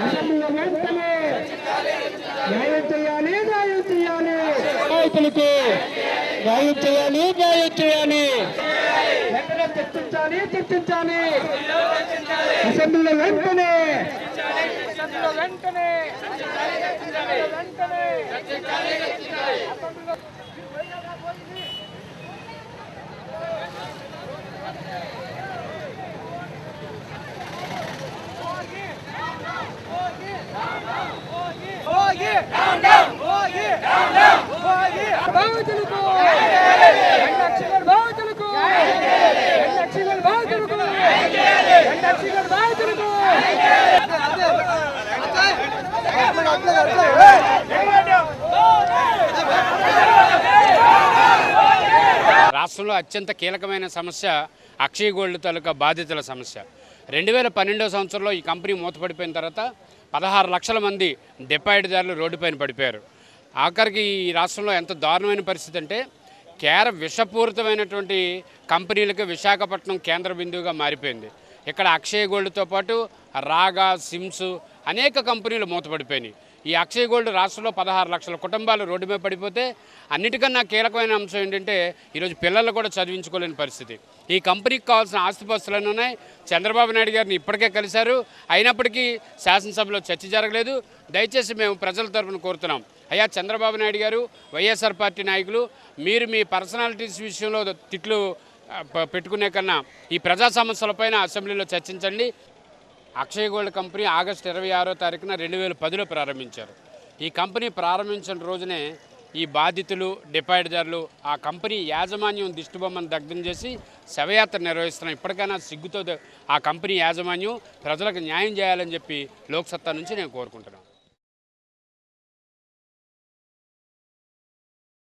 అసెంబ్లీలో వెంటనే చేయాలి న్యాయం చేయాలి రైతులకు న్యాయం చేయాలి న్యాయం చేయాలి. చర్చించాలి చర్చించాలి అసెంబ్లీలో వెంటనే వెంటనే వెంటనే రాష్ట్రంలో అత్యంత కీలకమైన సమస్య అక్షయ గోల్డ్ తాలూకా బాధితుల సమస్య. రెండు వేల పన్నెండవ సంవత్సరంలో ఈ కంపెనీ మూతపడిపోయిన తర్వాత పదహారు లక్షల మంది డిపాయిడ్దారులు రోడ్డుపైన పడిపోయారు. ఆఖరికి ఈ రాష్ట్రంలో ఎంత దారుణమైన పరిస్థితి అంటే కేర విషపూరితమైనటువంటి కంపెనీలకు విశాఖపట్నం కేంద్ర బిందువుగా మారిపోయింది. ఇక్కడ అక్షయ్ గోల్డ్తో పాటు రాగా సిమ్స్ అనేక కంపెనీలు మూతపడిపోయినాయి. ఈ అక్షయ్ గోల్డ్ రాష్ట్రంలో పదహారు లక్షల కుటుంబాలు రోడ్డు మీద పడిపోతే అన్నిటికన్నా కీలకమైన అంశం ఏంటంటే ఈరోజు పిల్లలు కూడా చదివించుకోలేని పరిస్థితి. ఈ కంపెనీకి కావాల్సిన ఆస్తిపాస్తులన్నీ ఉన్నాయి. చంద్రబాబు నాయుడు గారిని ఇప్పటికే కలిశారు. అయినప్పటికీ శాసనసభలో చర్చ జరగలేదు. దయచేసి మేము ప్రజల తరఫున కోరుతున్నాం. అయ్యా చంద్రబాబు నాయుడు గారు వైఎస్ఆర్ పార్టీ నాయకులు మీరు మీ పర్సనాలిటీస్ విషయంలో తిట్లు పెట్టుకునే కన్నా ఈ ప్రజా సమస్యలపైన అసెంబ్లీలో చర్చించండి. అక్షయ్ గోల్డ్ కంపెనీ ఆగస్టు ఇరవై ఆరో తారీఖున రెండు వేల పదిలో ప్రారంభించారు. ఈ కంపెనీ ప్రారంభించిన రోజునే ఈ బాధితులు డిపాయిడర్లు ఆ కంపెనీ యాజమాన్యం దిష్టిబొమ్మను దగ్ధం చేసి శవయాత్ర నిర్వహిస్తున్నాం ఇప్పటికైనా సిగ్గుతో ఆ కంపెనీ యాజమాన్యం ప్రజలకు న్యాయం చేయాలని చెప్పి లోక్సత్తా నుంచి నేను కోరుకుంటున్నాను.